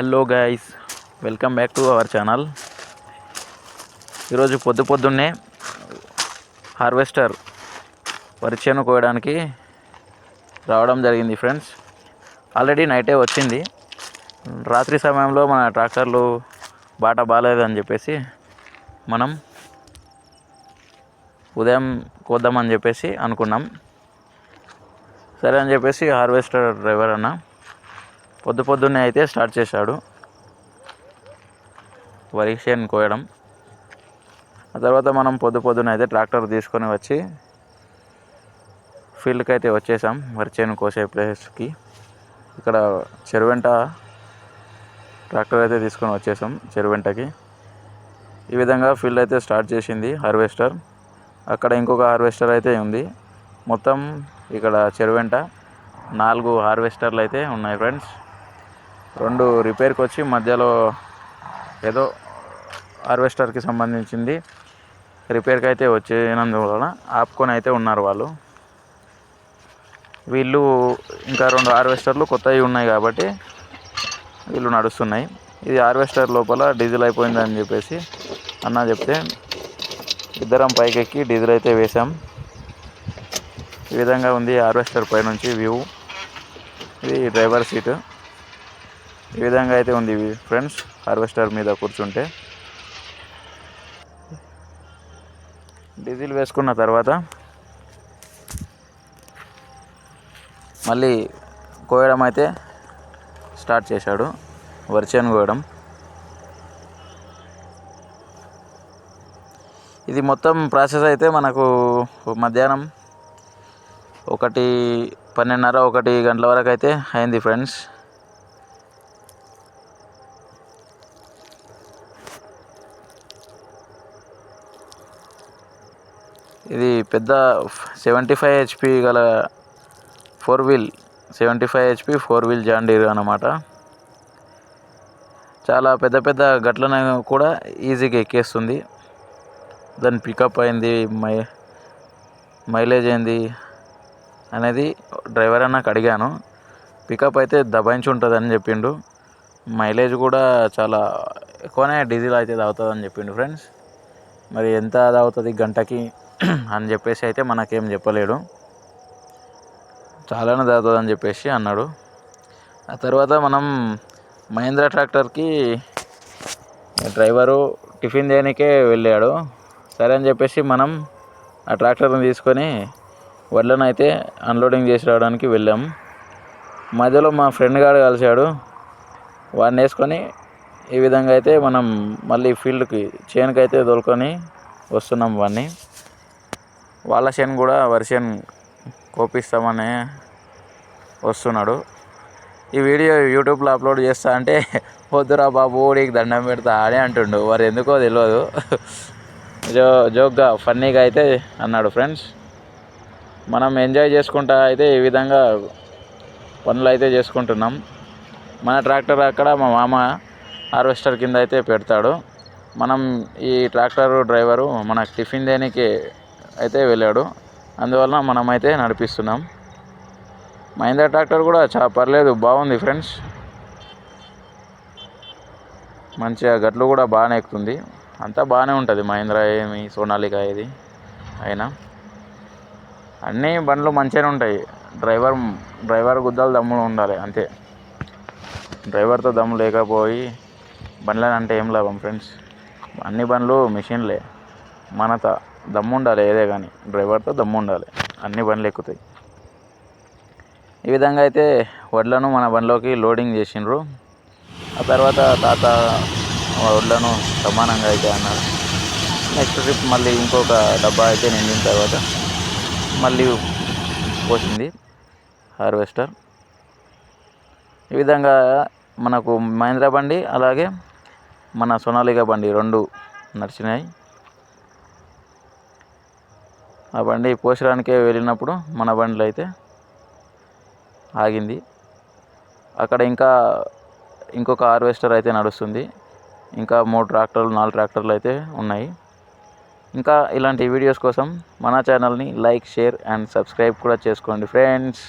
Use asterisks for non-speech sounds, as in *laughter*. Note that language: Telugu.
Hello guys welcome back to our channel. ఈరోజు పొద్దు పొద్దున్నే హార్వెస్టర్ వరి చేను కోయడానికి రావడం జరిగింది ఫ్రెండ్స్. ఆల్రెడీ నైటే వచ్చింది. రాత్రి సమయంలో మన ట్రాక్టర్లు బాట బాగాలేదని చెప్పేసి మనం ఉదయం కోద్దామని చెప్పేసి అనుకున్నాం. సరే అని చెప్పేసి హార్వెస్టర్ డ్రైవర్ అన్న పొద్దు పొద్దున్నే అయితే స్టార్ట్ చేశాడు. వరి చేను కోయడం. ఆ తర్వాత మనం పొద్దు పొద్దున్న అయితే ట్రాక్టర్ తీసుకొని వచ్చి ఫీల్డ్కి అయితే వచ్చేసాం వరి చేను కోసే ప్లేస్కి. ఇక్కడ చెరువెంట ట్రాక్టర్ అయితే తీసుకొని వచ్చేసాం చెరువెంటకి. ఈ విధంగా ఫీల్డ్ అయితే స్టార్ట్ చేసింది హార్వెస్టర్. అక్కడ ఇంకొక హార్వెస్టర్ అయితే ఉంది. మొత్తం ఇక్కడ చెరువెంట నాలుగు హార్వెస్టర్లు అయితే ఉన్నాయి ఫ్రెండ్స్. రెండు రిపేర్కి వచ్చి మధ్యలో ఏదో హార్వెస్టర్కి సంబంధించింది రిపేర్కి అయితే వచ్చినందువలన ఆపుకొని అయితే ఉన్నారు వాళ్ళు. వీళ్ళు ఇంకా రెండు హార్వెస్టర్లు కొత్తవి ఉన్నాయి కాబట్టి వీళ్ళు నడుస్తున్నాయి. ఇది హార్వెస్టర్ లోపల డీజిల్ అయిపోయిందని చెప్పేసి అన్న చెప్తే ఇద్దరం పైకెక్కి డీజిల్ అయితే వేసాం ఈ విధంగా ఉంది హార్వెస్టర్ పై నుంచి వ్యూ ఇది డ్రైవర్ సీటు ఈ విధంగా అయితే ఉంది ఫ్రెండ్స్ హార్వెస్టర్ మీద కూర్చుంటే. డీజిల్ వేసుకున్న తర్వాత మళ్ళీ కోయడం అయితే స్టార్ట్ చేశాడు. వరిచేను కోయడం. ఇది మొత్తం ప్రాసెస్ అయితే మనకు మధ్యాహ్నం ఒకటి పన్నెండున్నర ఒకటి గంటల వరకు అయితే అయింది ఫ్రెండ్స్. ఇది పెద్ద సెవెంటీ ఫైవ్ హెచ్పి గల four wheel seventy five HP four wheel John Deere అనమాట చాలా పెద్ద పెద్ద గట్లను కూడా ఈజీగా ఎక్కేస్తుంది. దాని పికప్ అయింది మై మైలేజ్ ఏంది అనేది డ్రైవర్ అన్నకు అడిగాను. పికప్ అయితే దబాయించి ఉంటుంది అని చెప్పిండు. మైలేజ్ కూడా చాలా ఎక్కువనే డీజిల్ అయితే తాగుతుంది చెప్పిండు ఫ్రెండ్స్. మరి ఎంత తాగుతుంది గంటకి? *clears throat* అని చెప్పేసి అయితే మనకేం చెప్పలేడు. చాలానే తాగుతుంది అని చెప్పేసి అన్నాడు. ఆ తర్వాత మనం మహేంద్ర ట్రాక్టర్కి డ్రైవరు టిఫిన్ చేయడానికే వెళ్ళాడు. సరే అని చెప్పేసి మనం ఆ ట్రాక్టర్ని తీసుకొని వడ్లను అయితే అన్లోడింగ్ చేసి రావడానికి వెళ్ళాం. మధ్యలో మా ఫ్రెండ్ గారు కలిశాడు. వాడిని వేసుకొని ఈ విధంగా అయితే మనం మళ్ళీ ఫీల్డ్కి చేనుకి అయితే వస్తున్నాం వాడిని. వాళ్ళ చేను కూడా వరి చేను కోపిస్తామని వస్తున్నాడు. ఈ వీడియో యూట్యూబ్లో అప్లోడ్ చేస్తా అంటే వద్దురా బాబు నీకు దండం పెడతా అని అంటుండు. వారు ఎందుకో తెలియదు జో జోక్గా ఫన్నీగా అయితే అన్నాడు ఫ్రెండ్స్. మనం ఎంజాయ్ చేసుకుంటా అయితే ఈ విధంగా పనులు అయితే చేసుకుంటున్నాం. మన ట్రాక్టర్ అక్కడ మా మామ హార్వెస్టర్ కింద అయితే పెడతాడు. మనం ఈ ట్రాక్టర్ డ్రైవరు మనకు టిఫిన్ దేనికి అయితే వెళ్ళాడు. అందువలన మనమైతే నడిపిస్తున్నాం. మహీంద్రా ట్రాక్టర్ కూడా చా పర్లేదు బాగుంది ఫ్రెండ్స్. మంచిగా గట్లు కూడా బాగానే ఎక్కుతుంది. అంతా బాగానే ఉంటుంది మహీంద్రా ఏమి సోనాలిక ఇది అయినా. అన్నీ బండ్లు మంచిగానే ఉంటాయి. డ్రైవర్ డ్రైవర్ గుద్దలు దమ్ములు ఉండాలి అంతే. డ్రైవర్తో దమ్ము లేకపోయి బండ్లని అంటే ఏం లాభం ఫ్రెండ్స్? అన్ని బండ్లు మిషన్లే మనత. దమ్ము ఉండాలి ఏదే కానీ డ్రైవర్తో దమ్ము ఉండాలి అన్ని బండ్లు ఎక్కుతాయి. ఈ విధంగా అయితే వడ్లను మన బండ్లోకి లోడింగ్ చేసిండ్రు. ఆ తర్వాత తాత వడ్లను సమానంగా అయితే అన్నారు. నెక్స్ట్ ట్రిప్ మళ్ళీ ఇంకొక డబ్బా అయితే నిండిన తర్వాత మళ్ళీ పోసింది హార్వెస్టర్. ఈ విధంగా మనకు మహేంద్ర బండి అలాగే మన సోనాలిక బండి రెండు నడిచినాయి. ఆ బండి పోసడానికే వెళ్ళినప్పుడు మన బండిలో అయితే ఆగింది. అక్కడ ఇంకా ఇంకొక హార్వెస్టర్ అయితే నడుస్తుంది. ఇంకా మూడు ట్రాక్టర్లు నాలుగు ట్రాక్టర్లు అయితే ఉన్నాయి. ఇంకా ఇలాంటి వీడియోస్ కోసం మన ఛానల్ని లైక్ షేర్ అండ్ సబ్స్క్రైబ్ కూడా చేసుకోండి ఫ్రెండ్స్.